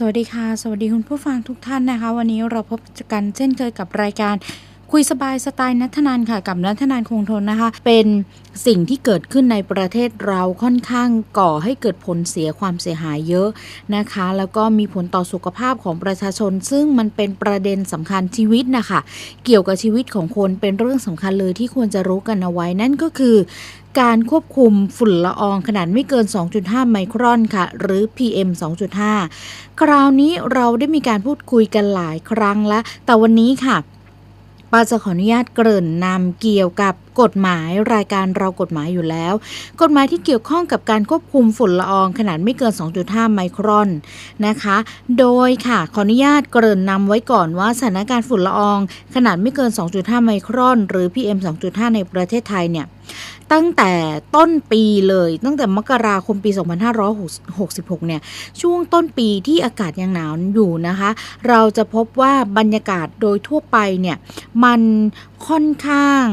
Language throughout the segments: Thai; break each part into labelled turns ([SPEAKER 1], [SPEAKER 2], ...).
[SPEAKER 1] สวัสดีค่ะ สวัสดีคุณผู้ฟังทุกท่านนะคะ วันนี้เราพบกันเช่นเคยกับรายการคุยสบายสไตล์นัทนานค่ะกับนัทนานคงทนนะคะ เป็นสิ่งที่เกิดขึ้นในประเทศเราค่อนข้างก่อให้เกิดผลเสียความเสียหายเยอะนะคะ แล้วก็มีผลต่อสุขภาพของประชาชน ซึ่งมันเป็นประเด็นสำคัญชีวิตนะคะ เกี่ยวกับชีวิตของคนเป็นเรื่องสำคัญเลยที่ควรจะรู้กันเอาไว้นั่นก็คือ การควบคุมฝุ่นละอองขนาดไม่เกิน 2.5 ไมครอนค่ะ หรือ PM 2.5 คราวนี้เราได้มีการพูดคุยกันหลายครั้งแล้ว แต่วันนี้ค่ะปาจะขออนุญาตเกริ่นนำเกี่ยวกับกฎหมายรายการเรากฎหมายอยู่แล้ว กฎหมายที่เกี่ยวข้องกับการควบคุมฝุ่นละอองขนาดไม่เกิน 2.5 ไมครอนนะคะ โดยค่ะขออนุญาตเกริ่นนำไว้ก่อนว่าสถานการณ์ฝุ่นละอองขนาดไม่เกิน 2.5 ไมครอน หรือ PM 2.5 ในประเทศไทยเนี่ย ตั้งแต่ต้นปีเลย ตั้งแต่มกราคมปี 2566 เนี่ย ช่วงต้นปีที่อากาศยังหนาวอยู่นะคะ เราจะพบว่าบรรยากาศโดยทั่วไปเนี่ย มันค่อนข้าง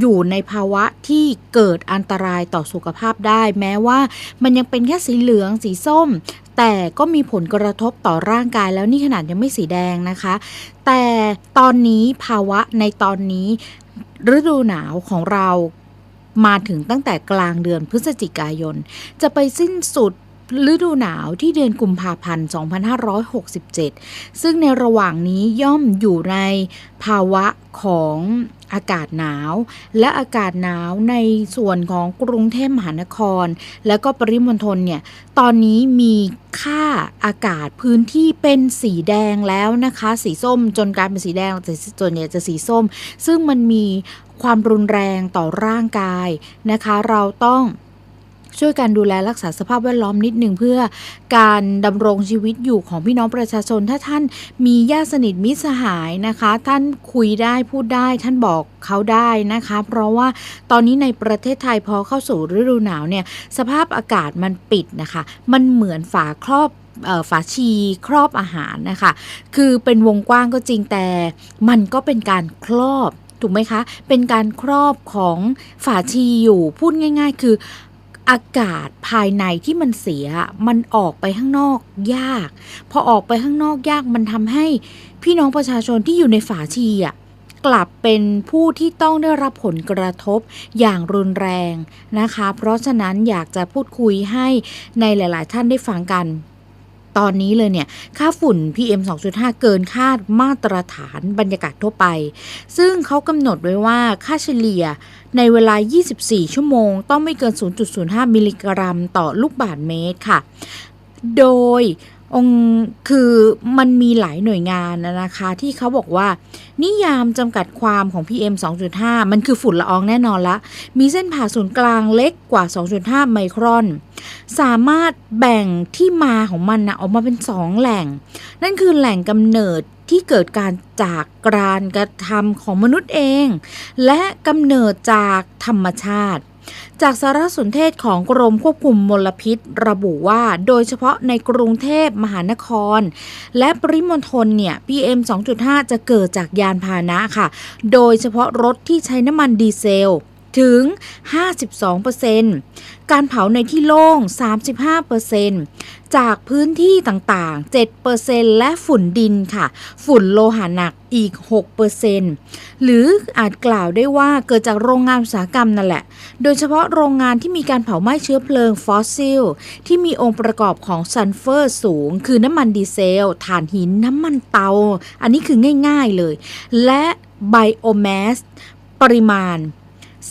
[SPEAKER 1] อยู่ในภาวะที่เกิดอันตรายต่อสุขภาพได้ แม้ว่ามันยังเป็นแค่สีเหลืองสีส้ม แต่ก็มีผลกระทบต่อร่างกายแล้วนี่ขนาดยังไม่สีแดงนะคะ แต่ตอนนี้ภาวะในตอนนี้ฤดูหนาวของเรา มาถึงตั้งแต่กลางเดือนพฤศจิกายน จะไปสิ้นสุด ฤดูหนาวที่เดือนกุมภาพันธ์ 2567 ซึ่งในระหว่างนี้ย่อมอยู่ในภาวะของอากาศหนาว และอากาศหนาวในส่วนของกรุงเทพมหานคร และก็ปริมณฑลเนี่ย ตอนนี้มีค่าอากาศพื้นที่เป็นสีแดงแล้วนะคะ สีส้มจนกลายเป็นสีแดงแต่ส่วนใหญ่จะสีส้ม ซึ่งมันมีความรุนแรงต่อร่างกายนะคะ เราต้อง ช่วยกันดูแลรักษาสภาพแวดล้อมนิดหนึ่งเพื่อการดำรงชีวิตอยู่ของพี่น้องประชาชน ถ้าท่านมีญาติสนิทมิตรสหายนะคะ ท่านคุยได้พูดได้ท่านบอกเขาได้นะคะ เพราะว่าตอนนี้ในประเทศไทยพอเข้าสู่ฤดูหนาวเนี่ยสภาพอากาศมันปิดนะคะ มันเหมือนฝาครอบฝาชีครอบอาหารนะคะ คือเป็นวงกว้างก็จริงแต่ มันก็เป็นการครอบถูกไหมคะ เป็นการครอบของฝาชีอยู่พูดง่าย ๆ คือ อากาศภายในที่มันเสียมันออกไปข้างนอกยาก พอออกไปข้างนอกยากมันทำให้พี่น้องประชาชนที่อยู่ในฝาชีอะกลับเป็นผู้ที่ต้องได้รับผลกระทบอย่างรุนแรงนะคะ เพราะฉะนั้นอยากจะพูดคุยให้ในหลาย ๆ ท่านได้ฟังกัน ตอนนี้เลยเนี่ย ค่าฝุ่น PM 2.5 เกินคาดมาตรฐานบรรยากาศทั่วไป ซึ่งเขากำหนดไว้ว่าค่าเฉลี่ยในเวลา 24 ชั่วโมง ต้องไม่เกิน 0.05 มิลลิกรัม ต่อลูกบาศก์เมตรค่ะ โดย องคือมันมีหลายหน่วยงานนะคะ ที่เขาบอกว่า นิยามจำกัดความของ PM 2.5 มันคือฝุ่นละอองแน่นอนละ มีเส้นผ่าศูนย์กลางเล็กกว่า 2.5 ไมครอน สามารถแบ่งที่มาของมันนะออกมาเป็น 2 แหล่ง นั่นคือแหล่งกำเนิดที่เกิดการจากการกระทำของมนุษย์เอง และกำเนิดจากธรรมชาติ จากสารสนเทศของกรมควบคุมมลพิษ ระบุว่าโดยเฉพาะในกรุงเทพมหานคร และปริมณฑลเนี่ย PM 2.5 จะเกิดจากยานพาหนะค่ะ โดยเฉพาะรถที่ใช้น้ำมันดีเซล ถึง 52%การเผาในที่โล่ง 35%จากพื้นที่ต่างๆ 7%และฝุ่นดินค่ะ ฝุ่นโลหะหนักอีก 6%หรืออาจกล่าวได้ว่าเกิดจากโรงงานอุตสาหกรรมนั่นแหละ โดยเฉพาะโรงงานที่มีการเผาไหม้เชื้อเพลิงฟอสซิล ที่มีองค์ประกอบของซัลเฟอร์สูง คือน้ำมันดีเซล ถ่านหิน น้ำมันเตา อันนี้คือง่ายๆเลย และไบโอแมสปริมาณ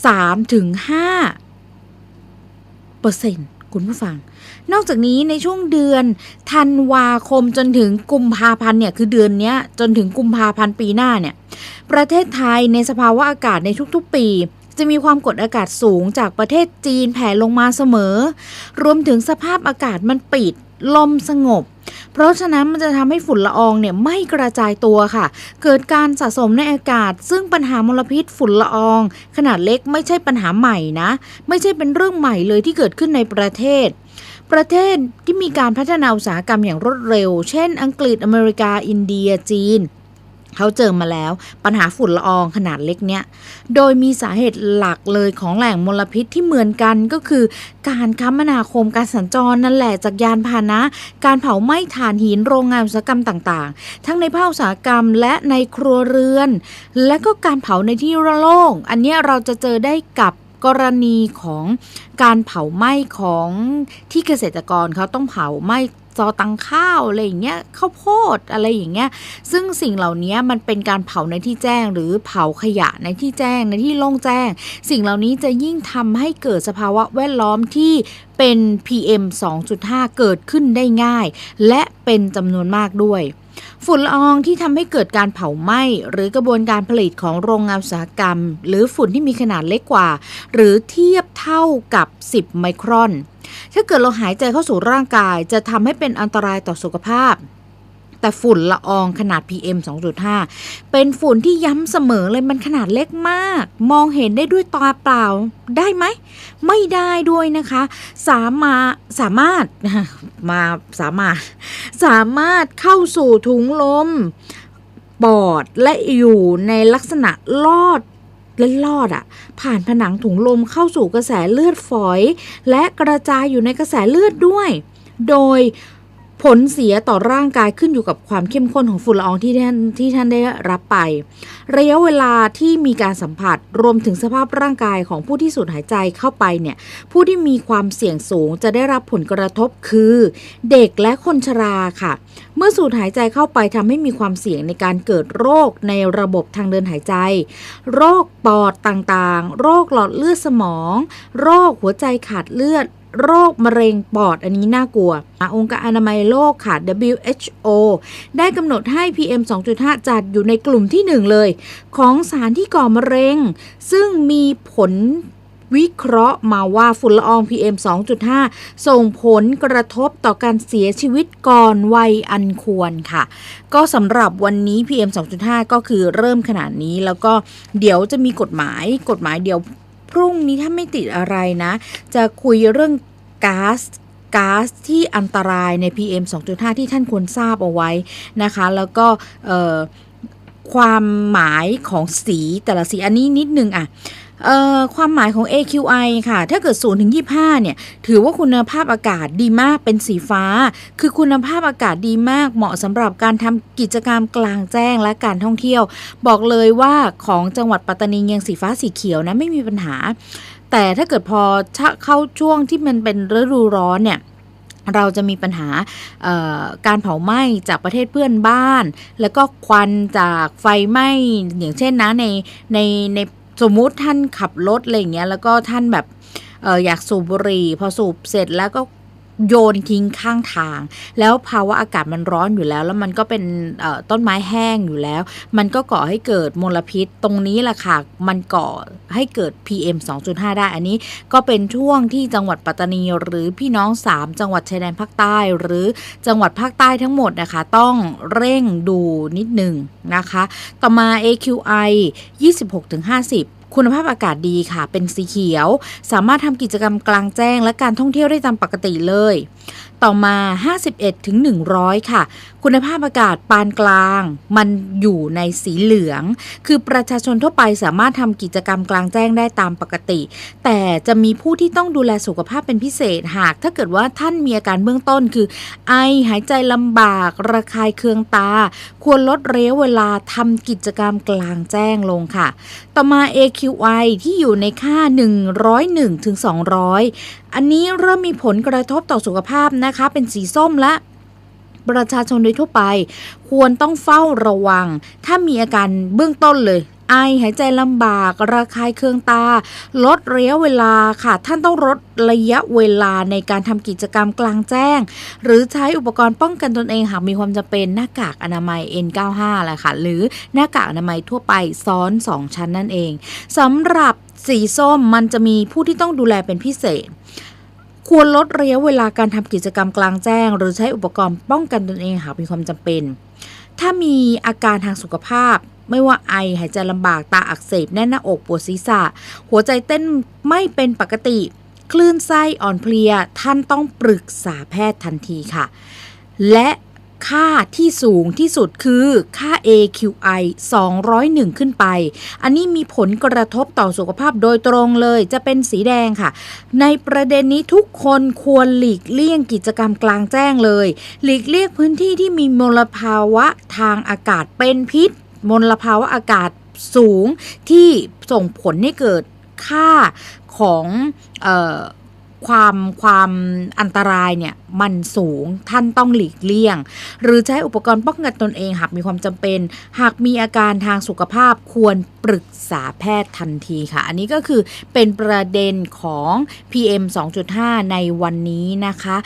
[SPEAKER 1] 3ถึง5เปอร์เซ็นต์คุณผู้ฟัง นอกจากนี้ในช่วงเดือนธันวาคมจนถึงกุมภาพันธ์เนี่ยคือเดือนนี้จนถึงกุมภาพันธ์ปีหน้าเนี่ยประเทศไทยในสภาวะอากาศในทุกๆปี จะมีความกดอากาศสูงจากประเทศจีนแผ่ลงมาเสมอ รวมถึงสภาพอากาศมันปิด ลมสงบ เพราะฉะนั้นมันจะทำให้ฝุ่นละอองเนี่ยไม่กระจายตัวค่ะ เกิดการสะสมในอากาศ ซึ่งปัญหามลพิษฝุ่นละออง ขนาดเล็กไม่ใช่ปัญหาใหม่นะ ไม่ใช่เป็นเรื่องใหม่เลยที่เกิดขึ้นในประเทศ ประเทศที่มีการพัฒนาอุตสาหกรรมอย่างรวดเร็ว เช่น อังกฤษอเมริกา อินเดียจีน เขาเจอมาแล้วปัญหาฝุ่นละอองขนาดเล็กเนี่ย โดยมีสาเหตุหลักเลยของแหล่งมลพิษที่เหมือนกันก็คือ การคมนาคมการสัญจรนั่นแหละจากยานพาหนะ การเผาไหม้ถ่านหินโรงงานอุตสาหกรรมต่างๆ ทั้งในภาคอุตสาหกรรมและในครัวเรือน และก็การเผาในที่โล่ง อันนี้เราจะเจอได้กับกรณีของการเผาไหม้ของที่เกษตรกรเขาต้องเผาไหม้ จอตังข้าวอะไรอย่างเงี้ยข้าวโพดอะไรอย่างเงี้ยซึ่งสิ่งเหล่านี้มันเป็นการเผาในที่แจ้ง หรือเผาขยะในที่แจ้งในที่โล่งแจ้ง สิ่งเหล่านี้จะยิ่งทำให้เกิดสภาวะแวดล้อมที่เป็น PM 2.5 เกิดขึ้นได้ง่าย และเป็นจำนวนมากด้วยฝุ่นละอองที่ทำให้เกิดการเผาไหม้หรือกระบวนการผลิตของโรงงานอุตสาหกรรม หรือฝุ่นที่มีขนาดเล็กกว่า หรือเทียบเท่ากับ 10 ไมครอน ถ้าเกิดเราหายใจเข้าสู่ร่างกาย จะทำให้เป็นอันตรายต่อสุขภาพ แต่ฝุ่นละอองขนาด PM 2.5 เป็นฝุ่นที่ย้ำเสมอเลยมันขนาดเล็กมาก มองเห็นได้ด้วยตาเปล่าได้ไหม ไม่ได้ด้วยนะคะ สามารถสามารถมาสามารถ สามารถเข้าสู่ถุงลมปอดและอยู่ในลักษณะลอด และลอดอะผ่านผนังถุงลมเข้าสู่กระแสเลือดฝอย และกระจายอยู่ในกระแสเลือดด้วย โดย ผลเสียต่อร่างกายขึ้นอยู่กับความเข้มข้นของฝุ่นละอองที่ท่านที่ท่านได้รับไป ระยะเวลาที่มีการสัมผัสรวมถึงสภาพร่างกายของผู้ที่สูดหายใจเข้าไปเนี่ยผู้ที่มีความเสี่ยงสูงจะได้รับผลกระทบคือ เด็กและคนชราค่ะ เมื่อสูดหายใจเข้าไปทำให้มีความเสี่ยงในการเกิดโรคในระบบทางเดินหายใจ โรคปอดต่างๆ โรคหลอดเลือดสมอง โรคหัวใจขาดเลือด โรคมะเร็งปอดอันนี้น่ากลัว องค์การอนามัยโลกค่ะ WHO ได้กำหนดให้ PM 2.5 จัดอยู่ในกลุ่มที่หนึ่งเลย ของสารที่ก่อมะเร็ง ซึ่งมีผลวิเคราะห์มาว่าฝุ่นละออง PM 2.5 ส่งผลกระทบต่อการเสียชีวิตก่อนวัยอันควรค่ะ ก็สำหรับวันนี้ PM 2.5 ก็คือเริ่มขนาดนี้แล้วก็เดี๋ยวจะมีกฎหมายกฎหมายเดี๋ยว พรุ่งนี้ถ้าไม่ติดอะไรนะ จะคุยเรื่องก๊าซก๊าซที่อันตรายใน PM 2.5 ที่ท่านควรทราบเอาไว้นะคะ แล้วก็ความหมายของสีแต่ละสีอันนี้นิดนึงอะ ความหมายของ AQI ค่ะ ถ้าเกิด0ถึง25 เนี่ย ถือว่าคุณภาพอากาศดีมากเป็นสีฟ้า คือคุณภาพอากาศดีมาก เหมาะสำหรับการทำกิจกรรมกลางแจ้งและการท่องเที่ยว บอกเลยว่าของจังหวัดปัตตานียังสีฟ้าสีเขียวนะไม่มีปัญหา แต่ถ้าเกิดพอเข้าช่วงที่มันเป็นฤดูร้อนเนี่ยเราจะมีปัญหาการเผาไหม้จากประเทศเพื่อนบ้าน แล้วก็ควันจากไฟไหม้อย่างเช่นนะในในใน สมมุติท่านขับรถอะไรเงี้ยแล้วก็ท่านแบบอออยากสูบบุหรี่ พอสูบเสร็จแล้วก็ โยนทิ้งข้างทาง แล้วภาวะอากาศมันร้อนอยู่แล้ว แล้วมันก็เป็นต้นไม้แห้งอยู่แล้ว มันก็ก่อให้เกิดมลพิษ ตรงนี้แหละค่ะ มันก่อให้เกิด PM 2.5 ได้ อันนี้ก็เป็นช่วงที่จังหวัดปัตตานี หรือพี่น้อง 3 จังหวัดชายแดนภาคใต้ หรือจังหวัดภาคใต้ทั้งหมดนะคะ ต้องเร่งดูนิดหนึ่งนะคะ ต่อมา AQI 26-50 คุณภาพอากาศดีค่ะ เป็นสีเขียว สามารถทำกิจกรรมกลางแจ้งและการท่องเที่ยวได้ตามปกติเลยต่อมา 51ถึง100ค่ะ คุณภาพอากาศปานกลาง มันอยู่ในสีเหลือง คือประชาชนทั่วไปสามารถทำกิจกรรมกลางแจ้งได้ตามปกติ แต่จะมีผู้ที่ต้องดูแลสุขภาพเป็นพิเศษหาก ถ้าเกิดว่าท่านมีอาการเบื้องต้นคือ ไอหายใจลำบาก ระคายเคืองตา ควรลดระยะเวลาทำกิจกรรมกลางแจ้งลงค่ะ ต่อมา AQI ที่อยู่ในค่า 101ถึง200อันนี้เริ่มมีผลกระทบต่อสุขภาพนะคะ เป็นสีส้มและประชาชนโดยทั่วไป ควรต้องเฝ้าระวัง ถ้ามีอาการเบื้องต้นเลย ไอหายใจลำบากระคายเคืองตา ลดระยะเวลาค่ะ ท่านต้องลดระยะเวลาในการทำกิจกรรมกลางแจ้ง หรือใช้อุปกรณ์ป้องกันตนเองหากมีความจำเป็นหน้ากากอนามัย N95 แหละค่ะ หรือหน้ากากอนามัยทั่วไปซ้อน 2 ชั้นนั่นเองสำหรับสีส้มมันจะมีผู้ที่ต้องดูแลเป็นพิเศษ ควรลดระยะเวลาการทำกิจกรรมกลางแจ้ง หรือใช้อุปกรณ์ป้องกันตนเองหากมีความจำเป็น ถ้ามีอาการทางสุขภาพ ไม่ว่าไอหายใจลำบากตาอักเสบแน่นหน้าอกปวดศีรษะ หัวใจเต้นไม่เป็นปกติ คลื่นไส้อ่อนเพลีย ท่านต้องปรึกษาแพทย์ทันทีค่ะ และ ค่าที่สูงที่สุดคือค่า AQI 201 ขึ้นไป อันนี้มีผลกระทบต่อสุขภาพโดยตรงเลยจะเป็นสีแดงค่ะ ในประเด็นนี้ทุกคนควรหลีกเลี่ยงกิจกรรมกลางแจ้งเลย หลีกเลี่ยงพื้นที่ที่มีมลภาวะทางอากาศเป็นพิษ มลภาวะอากาศสูงที่ส่งผลให้เกิดค่าของเออ ความความอันตรายเนี่ยมันสูงท่านต้องหลีกเลี่ยง หรือใช้อุปกรณ์ป้องกันตนเองหากมีความจำเป็น หากมีอาการทางสุขภาพควรปรึกษาแพทย์ทันทีค่ะ อันนี้ก็คือเป็นประเด็นของ PM 2.5 ในวันนี้นะคะ